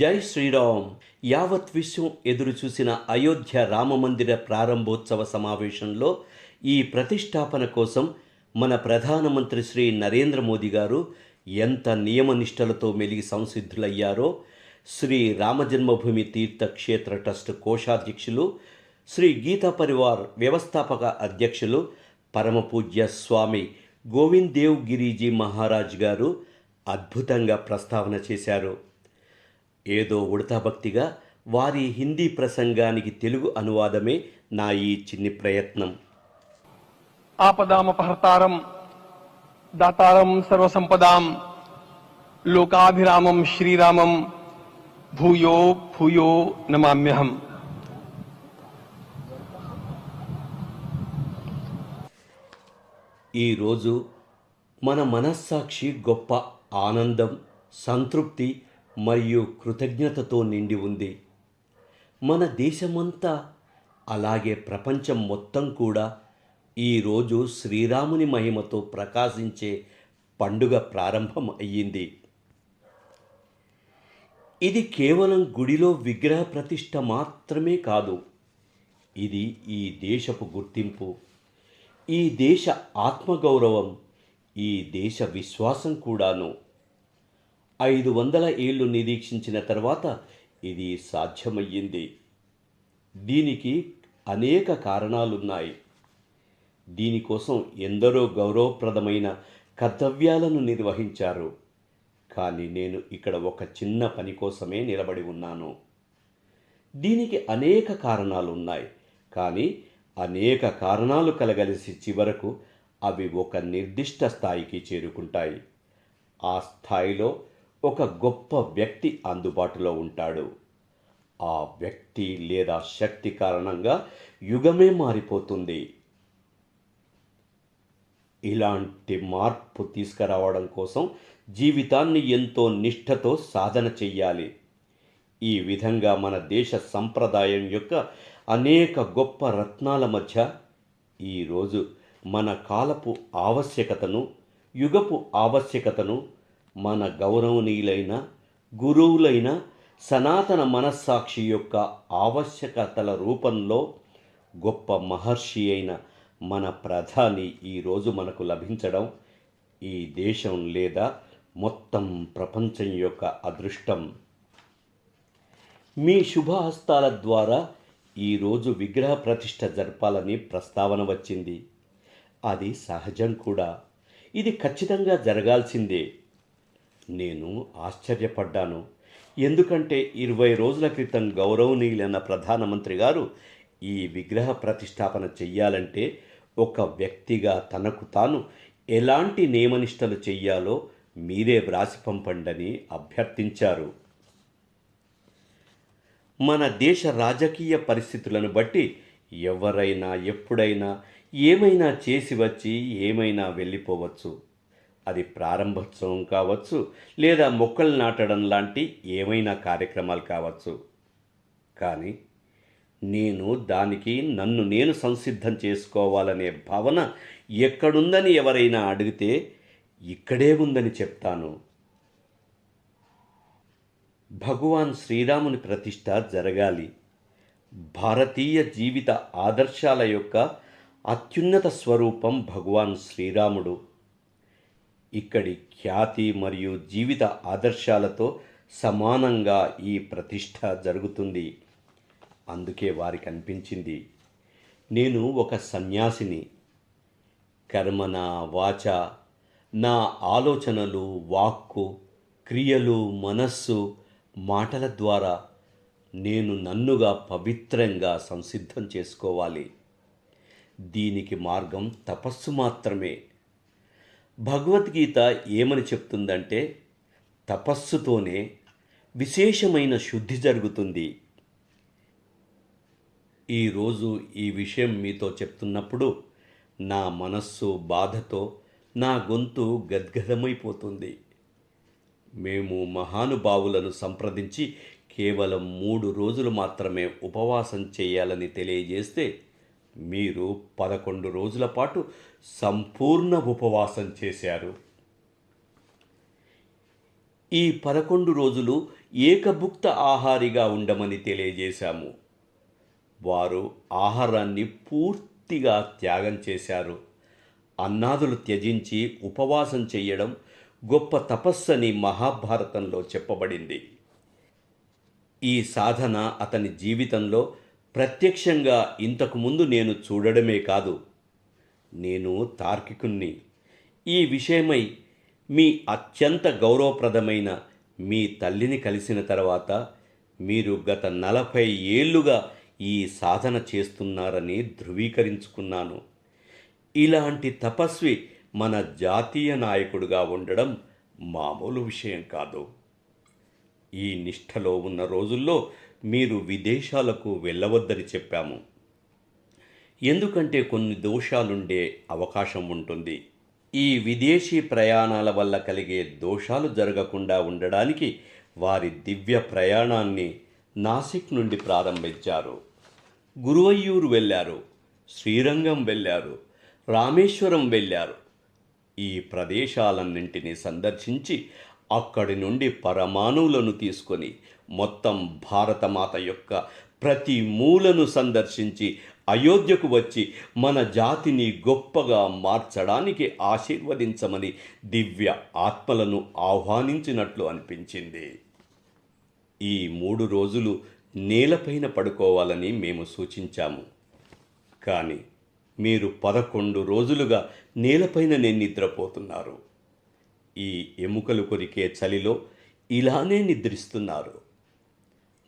జై శ్రీరామ్. యావత్ విశ్వం ఎదురు చూసిన అయోధ్య రామమందిర ప్రారంభోత్సవ సమావేశంలో ఈ ప్రతిష్టాపన కోసం మన ప్రధానమంత్రి శ్రీ నరేంద్ర మోదీ గారు ఎంత నియమనిష్టలతో మెలిగి సంసిద్ధులయ్యారో శ్రీ రామజన్మభూమి తీర్థక్షేత్ర ట్రస్ట్ కోశాధ్యక్షులు శ్రీ గీతా పరివార్ వ్యవస్థాపక అధ్యక్షులు పరమపూజ్య స్వామి గోవింద్ దేవ్ గిరిజీ మహారాజ్ గారు అద్భుతంగా ప్రస్తావన చేశారు. ఏదో ఉడతాభక్తిగా వారి హిందీ ప్రసంగానికి తెలుగు అనువాదమే నా ఈ చిన్ని ప్రయత్నం. ఆపదామపహర్తారం దాతారం సర్వసంపదాం లోకాభిరామం శ్రీరామం భూయో భూయో నమామ్యహం. ఈరోజు మన మనస్సాక్షి గొప్ప ఆనందం సంతృప్తి మరియు కృతజ్ఞతతో నిండి ఉంది. మన దేశమంతా అలాగే ప్రపంచం మొత్తం కూడా ఈరోజు శ్రీరాముని మహిమతో ప్రకాశించే పండుగ ప్రారంభం అయ్యింది. ఇది కేవలం గుడిలో విగ్రహ ప్రతిష్ట మాత్రమే కాదు ఇది ఈ దేశపు గుర్తింపు ఈ దేశ ఆత్మగౌరవం ఈ దేశ విశ్వాసం కూడాను. ఐదు వందల ఏళ్ళు నిరీక్షించిన తర్వాత ఇది సాధ్యమయ్యింది. దీనికి అనేక కారణాలున్నాయి. దీనికోసం ఎందరో గౌరవప్రదమైన కర్తవ్యాలను నిర్వహించారు. కానీ నేను ఇక్కడ ఒక చిన్న పని కోసమే నిలబడి ఉన్నాను. దీనికి అనేక కారణాలు ఉన్నాయి కానీ అనేక కారణాలు కలగలిసి చివరకు అవి ఒక నిర్దిష్ట స్థాయికి చేరుకుంటాయి. ఆ స్థాయిలో ఒక గొప్ప వ్యక్తి అందుబాటులో ఉంటాడు. ఆ వ్యక్తి లేదా శక్తి కారణంగా యుగమే మారిపోతుంది. ఇలాంటి మార్పు తీసుకురావడం కోసం జీవితాన్ని ఎంతో నిష్ఠతో సాధన చెయ్యాలి. ఈ విధంగా మన దేశ సంప్రదాయం యొక్క అనేక గొప్ప రత్నాల మధ్య ఈరోజు మన కాలపు ఆవశ్యకతను యుగపు ఆవశ్యకతను మన గౌరవనీయులైన గురువులైన సనాతన మనస్సాక్షి యొక్క ఆవశ్యకతల రూపంలో గొప్ప మహర్షి అయిన మన ప్రధాని ఈరోజు మనకు లభించడం ఈ దేశం లేదా మొత్తం ప్రపంచం యొక్క అదృష్టం. మీ శుభహస్తాల ద్వారా ఈరోజు విగ్రహ ప్రతిష్ట జరపాలని ప్రస్తావన వచ్చింది. అది సహజం కూడా. ఇది ఖచ్చితంగా జరగాల్సిందే. నేను ఆశ్చర్యపడ్డాను. ఎందుకంటే ఇరవై రోజుల క్రితం గౌరవనీయులైన ప్రధానమంత్రి గారు ఈ విగ్రహ ప్రతిష్టాపన చెయ్యాలంటే ఒక వ్యక్తిగా తనకు తాను ఎలాంటి నియమనిష్టలు చెయ్యాలో మీరే వ్రాసి పంపండని అభ్యర్థించారు. మన దేశ రాజకీయ పరిస్థితులను బట్టి ఎవరైనా ఎప్పుడైనా ఏమైనా చేసి వచ్చి ఏమైనా వెళ్ళిపోవచ్చు. అది ప్రారంభోత్సవం కావచ్చు లేదా మొక్కలు నాటడం లాంటి ఏమైనా కార్యక్రమాలు కావచ్చు. కానీ నేను దానికి నన్ను నేను సంసిద్ధం చేసుకోవాలనే భావన ఎక్కడుందని ఎవరైనా అడిగితే ఇక్కడే ఉందని చెప్తాను. భగవాన్ శ్రీరాముని ప్రతిష్ట జరగాలి. భారతీయ జీవిత ఆదర్శాల యొక్క అత్యున్నత స్వరూపం భగవాన్ శ్రీరాముడు. ఇక్కడి ఖ్యాతి మరియు జీవిత ఆదర్శాలతో సమానంగా ఈ ప్రతిష్ట జరుగుతుంది. అందుకే వారికి అనిపించింది నేను ఒక సన్యాసిని. కర్మన వాచ నా ఆలోచనలు వాక్కు క్రియలు మనస్సు మాటల ద్వారా నేను నన్నుగా పవిత్రంగా సంసిద్ధం చేసుకోవాలి. దీనికి మార్గం తపస్సు మాత్రమే. భగవద్గీత ఏమని చెప్తుందంటే తపస్సుతోనే విశేషమైన శుద్ధి జరుగుతుంది. ఈరోజు ఈ విషయం మీతో చెప్తున్నప్పుడు నా మనస్సు బాధతో నా గొంతు గద్గదమైపోతుంది. మేము మహానుభావులను సంప్రదించి కేవలం మూడు రోజులు మాత్రమే ఉపవాసం చేయాలని తెలియజేస్తే మీరు పదకొండు రోజుల పాటు సంపూర్ణ ఉపవాసం చేశారు. ఈ పదకొండు రోజులు ఏకభుక్త ఆహారిగా ఉండమని తెలియజేశాము. వారు ఆహారాన్ని పూర్తిగా త్యాగం చేశారు. అన్నాదులు త్యజించి ఉపవాసం చేయడం గొప్ప తపస్సని మహాభారతంలో చెప్పబడింది. ఈ సాధన అతని జీవితంలో ప్రత్యక్షంగా ఇంతకుముందు నేను చూడడమే కాదు నేను తార్కికుణ్ణి. ఈ విషయమై మీ అత్యంత గౌరవప్రదమైన మీ తల్లిని కలిసిన తర్వాత మీరు గత నలభై ఏళ్ళుగా ఈ సాధన చేస్తున్నారని ధృవీకరించుకున్నాను. ఇలాంటి తపస్వి మన జాతీయ నాయకుడిగా ఉండడం మామూలు విషయం కాదు. ఈ నిష్ఠలో ఉన్న రోజుల్లో మీరు విదేశాలకు వెళ్ళవద్దని చెప్పాము. ఎందుకంటే కొన్ని దోషాలుండే అవకాశం ఉంటుంది. ఈ విదేశీ ప్రయాణాల వల్ల కలిగే దోషాలు జరగకుండా ఉండడానికి వారి దివ్య ప్రయాణాన్ని నాసిక్ నుండి ప్రారంభించారు. గురువయ్యూరు వెళ్ళారు శ్రీరంగం వెళ్ళారు రామేశ్వరం వెళ్ళారు. ఈ ప్రదేశాలన్నింటినీ సందర్శించి అక్కడి నుండి పరమాణువులను తీసుకొని మొత్తం భారతమాత యొక్క ప్రతి మూలను సందర్శించి అయోధ్యకు వచ్చి మన జాతిని గొప్పగా మార్చడానికి ఆశీర్వదించమని దివ్య ఆత్మలను ఆహ్వానించినట్లు అనిపించింది. ఈ మూడు రోజులు నేలపైన పడుకోవాలని మేము సూచించాము. కానీ మీరు పదకొండు రోజులుగా నేలపైననే నిద్రపోతున్నారు. ఈ ఎముకలు కొరికే చలిలో ఇలానే నిద్రిస్తున్నారు.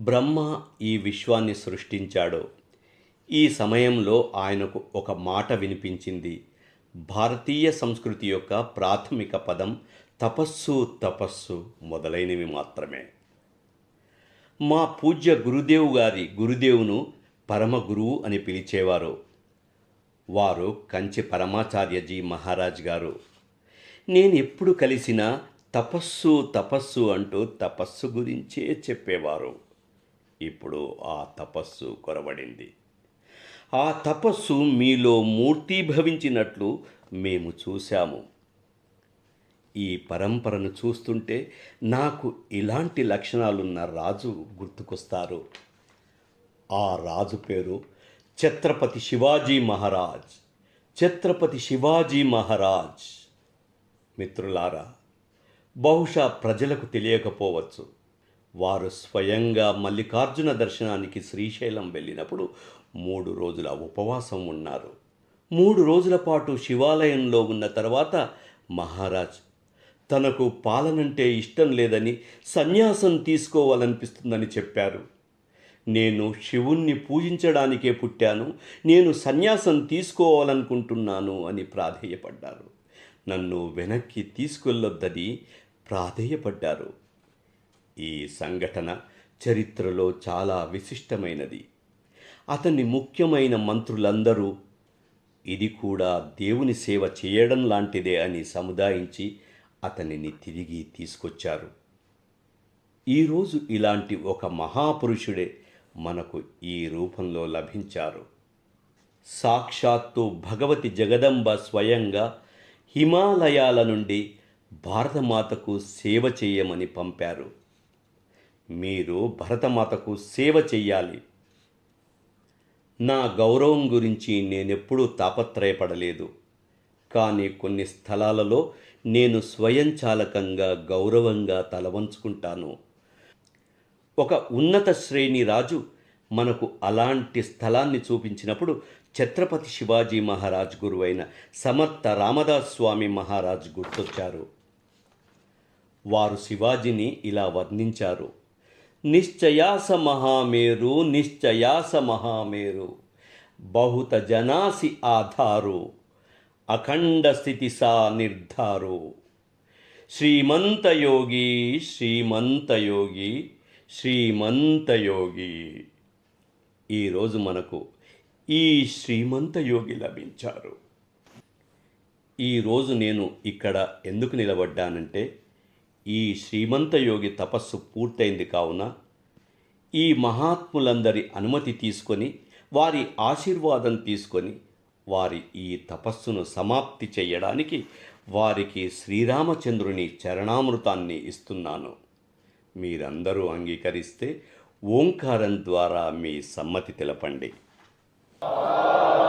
బ్రహ్మ ఈ విశ్వాన్ని సృష్టించాడు. ఈ సమయంలో ఆయనకు ఒక మాట వినిపించింది. భారతీయ సంస్కృతి యొక్క ప్రాథమిక పదం తపస్సు తపస్సు మొదలైనవి మాత్రమే. మా పూజ్య గురుదేవు గారి గురుదేవును పరమ గురువు అని పిలిచేవారు. వారు కంచి పరమాచార్యజీ మహారాజ్ గారు. నేను ఎప్పుడు కలిసినా తపస్సు తపస్సు అంటూ తపస్సు గురించే చెప్పేవారు. ఇప్పుడు ఆ తపస్సు కొరబడింది ఆ తపస్సు మీలో మూర్తీభవించినట్లు మేము చూశాము. ఈ పరంపరను చూస్తుంటే నాకు ఇలాంటి లక్షణాలున్న రాజు గుర్తుకొస్తారు. ఆ రాజు పేరు ఛత్రపతి శివాజీ మహారాజ్. ఛత్రపతి శివాజీ మహారాజ్. మిత్రులారా బహుశా ప్రజలకు తెలియకపోవచ్చు. వారు స్వయంగా మల్లికార్జున దర్శనానికి శ్రీశైలం వెళ్ళినప్పుడు మూడు రోజుల ఉపవాసం ఉన్నారు. మూడు రోజుల పాటు శివాలయంలో ఉన్న తర్వాత మహారాజ్ తనకు పాలనంటే ఇష్టం లేదని సన్యాసం తీసుకోవాలనిపిస్తుందని చెప్పారు. నేను శివుణ్ణి పూజించడానికే పుట్టాను నేను సన్యాసం తీసుకోవాలనుకుంటున్నాను అని ప్రాధేయపడ్డారు. నన్ను వెనక్కి తీసుకెళ్ళొద్దని ప్రాధేయపడ్డారు. ఈ సంఘటన చరిత్రలో చాలా విశిష్టమైనది. అతని ముఖ్యమైన మంత్రులందరూ ఇది కూడా దేవుని సేవ చేయడం లాంటిదే అని సముదాయించి అతనిని తిరిగి తీసుకొచ్చారు. ఈరోజు ఇలాంటి ఒక మహాపురుషుడే మనకు ఈ రూపంలో లభించారు. సాక్షాత్తు భగవతి జగదంబ స్వయంగా హిమాలయాల నుండి భారతమాతకు సేవ చేయమని పంపారు. మీరు భరతమాతకు సేవ చెయ్యాలి. నా గౌరవం గురించి నేనెప్పుడూ తాపత్రయపడలేదు. కానీ కొన్ని స్థలాలలో నేను స్వయంచాలకంగా గౌరవంగా తలవంచుకుంటాను. ఒక ఉన్నత శ్రేణి రాజు మనకు అలాంటి స్థలాన్ని చూపించినప్పుడు ఛత్రపతి శివాజీ మహారాజ్ గురువైన సమర్థ రామదాస్ స్వామి మహారాజ్ గుర్తొచ్చారు. వారు శివాజీని ఇలా వర్ణించారు. నిశ్చయాస మహామేరు నిశ్చయాస మహామేరు బహుత జనాసి ఆధారు అఖండ స్థితి సా నిర్ధారు. శ్రీమంతయోగి శ్రీమంతయోగి శ్రీమంతయోగి ఈరోజు మనకు ఈ శ్రీమంతయోగి లభించారు. ఈరోజు నేను ఇక్కడ ఎందుకు నిలబడ్డానంటే ఈ శ్రీమంతయోగి తపస్సు పూర్తయింది కావున ఈ మహాత్ములందరి అనుమతి తీసుకొని వారి ఆశీర్వాదం తీసుకొని వారి ఈ తపస్సును సమాప్తి చేయడానికి వారికి శ్రీరామచంద్రుని చరణామృతాన్ని ఇస్తున్నాను. మీరందరూ అంగీకరిస్తే ఓంకారం ద్వారా మీ సమ్మతి తెలపండి. Amen.